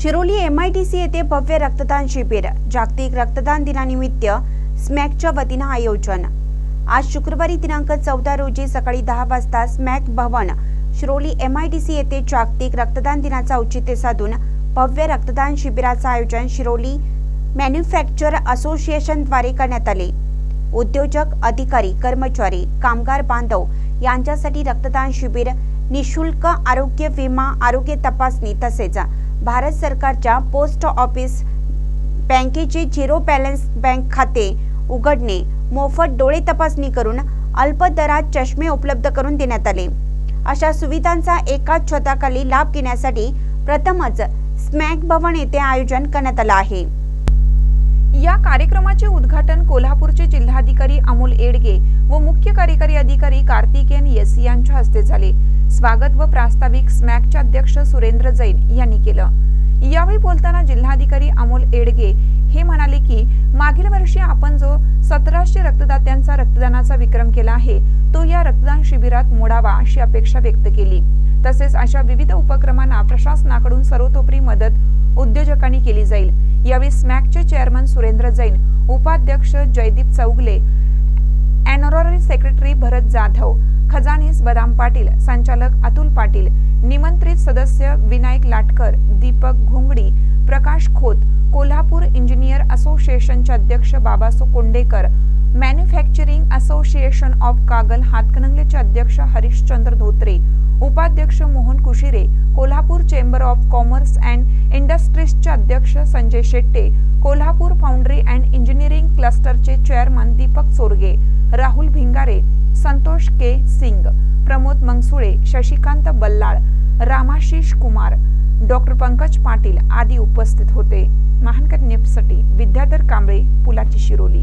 Shiroli M I D C येथे भव्य रक्तदान शिबिर जागतिक रक्तदान दिनानिमित्त स्मॅकच्या वतीनं आयोजन. आज शुक्रवारी दिनांक चौदा रोजी सकाळी दहा वाजता SMAC Bhavan Shiroli M I D C येथे जागतिक रक्तदान दिनाचं औचित्य साधून भव्य रक्तदान शिबिराचं आयोजन शिरोली मॅन्युफॅक्चर असोसिएशनद्वारे करण्यात आले. उद्योजक अधिकारी कर्मचारी कामगार बांधव यांच्यासाठी रक्तदान शिबिर निशुल्क आरोग्य विमा आरोग्य तपासणी तसेच भारत सरकारच्या पोस्ट ऑफिस बँकेचे झिरो बॅलन्स बँक खाते उघडणे मोफत डोळे तपासणी करून अल्प दरात चष्मे उपलब्ध करून देण्यात आले. अशा सुविधांचा एकाच छताखाली लाभ घेण्यासाठी प्रथमच स्मॅक भवन येथे आयोजन करण्यात आलं आहे. या कार्यक्रमाचे उद्घाटन कोल्हापूरचे जिल्हाधिकारी अमोल एडगे व मुख्य कार्यकारी अधिकारी कार्तिकेन येस यांच्या हस्ते झाले. स्वागत व प्रास्ताविक स्मॅकचे अध्यक्ष सुरेंद्र जैन यांनी केलं. यावेळी बोलताना जिल्हाधिकारी अमोल एडगे हे म्हणाले की मागील वर्षी आपण जो सतराशे रक्तदात्यांचा रक्तदानाचा विक्रम केला आहे तो या रक्तदान शिबिरात मोडावा अशी अपेक्षा व्यक्त केली. तसेच अशा विविध उपक्रमांना प्रशासनाकडून सर्वतोपरी मदत उद्योजकांनी केली जाईल. यावेळी स्मॅकचे चेअरमन सुरेंद्र जैन उपाध्यक्ष जयदीप चौगले ऑनररी सेक्रेटरी भरत जाधव खजानीस बदाम पाटील संचालक अतुल पाटील निमंत्रित सदस्य विनायक लाटकर दीपक घोंगडी प्रकाश खोत कोल्हापूर इंजिनियर असोसिएशनचे अध्यक्ष Babaso Kondekar manufacturing association of Kagal हातकणंगलेचे अध्यक्ष हरिश्चंद्र धोत्रे उपाध्यक्ष Mohan Kushire Kolhapur chamber of commerce and इंडस्ट्रीजचे अध्यक्ष Sanjay Shette Kolhapur foundry and engineering क्लस्टरचे chairman Deepak Chorge Rahul Bhingare Santosh K Singh Pramod Mangsule Shashikant Ballal Ramashish Kumar doctor Pankaj Patil आदी उपस्थित होते. महानकर न्यूजसाठी विद्याधर कांबळे पुलाची शिरोली.